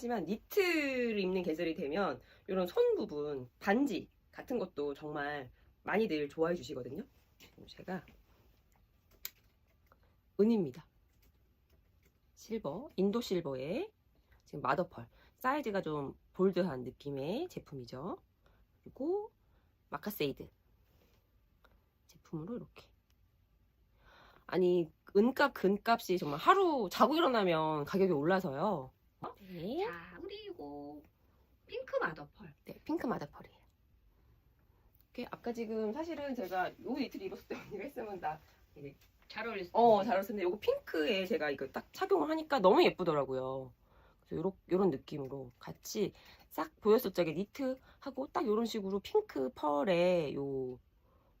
하지만 니트를 입는 계절이 되면 이런 손 부분, 반지 같은 것도 정말 많이들 좋아해 주시거든요. 제가 은입니다. 실버, 인도 실버의 지금 마더펄. 사이즈가 좀 볼드한 느낌의 제품이죠. 그리고 마카세이드 제품으로 이렇게. 아니, 은값, 금값이 정말 하루 자고 일어나면 가격이 올라서요. 네. 자, 그리고 핑크 마더펄. 네, 핑크 마더펄이에요. 이게 아까 지금 사실은 제가 요 니트를 입었을 때 언니가 했으면 나 이게 잘 어울렸어요. 어, 잘 어울렸는데 요거 핑크에 제가 이거 딱 착용을 하니까 너무 예쁘더라고요. 그래서 요런, 요런 느낌으로 같이 싹 보였을 적에 니트하고 딱 요런 식으로 핑크 펄에 요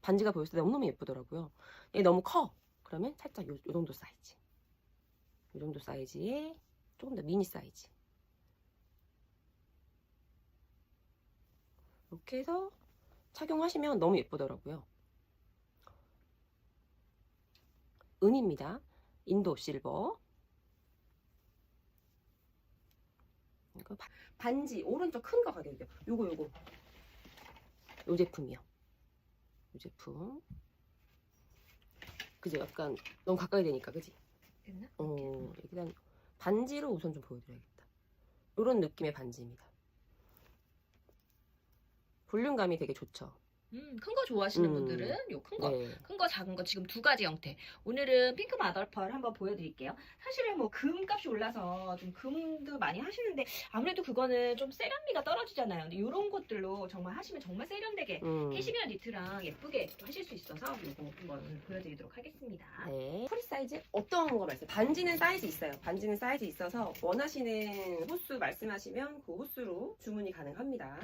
반지가 보였을 때 너무너무 예쁘더라고요. 얘 너무 커. 그러면 살짝 요, 요 정도 사이즈. 요 정도 사이즈에 조금 더 미니 사이즈. 이렇게 해서 착용하시면 너무 예쁘더라고요. 은입니다. 인도 실버. 이거 바- 반지 오른쪽 큰 거 가격이요. 요거 요거. 요 제품이요. 요 제품. 그죠? 약간 너무 가까이 되니까 그지? 됐나? 어, 일단 반지로 우선 좀 보여드려야겠다. 요런 느낌의 반지입니다. 볼륨감이 되게 좋죠. 음, 큰 거 좋아하시는 음. 분들은 요 큰 거, 네. 큰 거, 작은 거 지금 두 가지 형태. 오늘은 핑크 마더펄 한번 보여드릴게요. 사실은 뭐 금값이 올라서 좀 금도 많이 하시는데 아무래도 그거는 좀 세련미가 떨어지잖아요. 근데 이런 것들로 정말 하시면 정말 세련되게 음. 캐시미어 니트랑 예쁘게 또 하실 수 있어서 이거 한번 보여드리도록 하겠습니다. 네. 프리 사이즈 어떤 거 말씀? 반지는 사이즈 있어요. 반지는 사이즈 있어서 원하시는 호수 말씀하시면 그 호수로 주문이 가능합니다.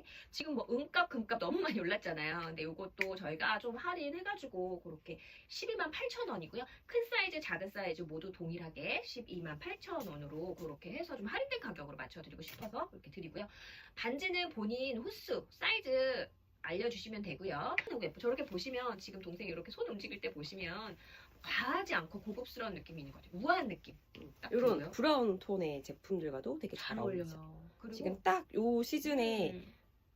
네. 지금 뭐 은값, 금값 너무 많이 올랐잖아요. 근데 이것도 저희가 좀 할인해가지고 그렇게 12만 8천 원이고요. 큰 사이즈, 작은 사이즈 모두 동일하게 12만 8천 원으로 그렇게 해서 좀 할인된 가격으로 맞춰드리고 싶어서 이렇게 드리고요. 반지는 본인 호수, 사이즈 알려주시면 되고요. 저렇게 보시면 지금 동생이 이렇게 손 움직일 때 보시면 과하지 않고 고급스러운 느낌이 있는 거죠. 우아한 느낌. 딱 이런. 브라운 톤의 제품들과도 되게 잘, 잘. 어울려요. 지금 딱 요 시즌에 음,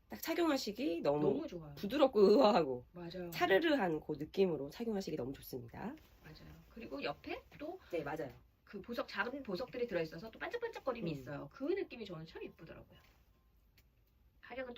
딱 착용하시기 너무, 너무 좋아요. 부드럽고 의아하고 맞아요. 차르르한 그 느낌으로 착용하시기 너무 좋습니다. 맞아요. 그리고 옆에 또 네, 맞아요. 그 보석 작은 보석들이 들어있어서 또 반짝반짝거림이 음. 있어요. 그 느낌이 저는 참 예쁘더라고요. 가격은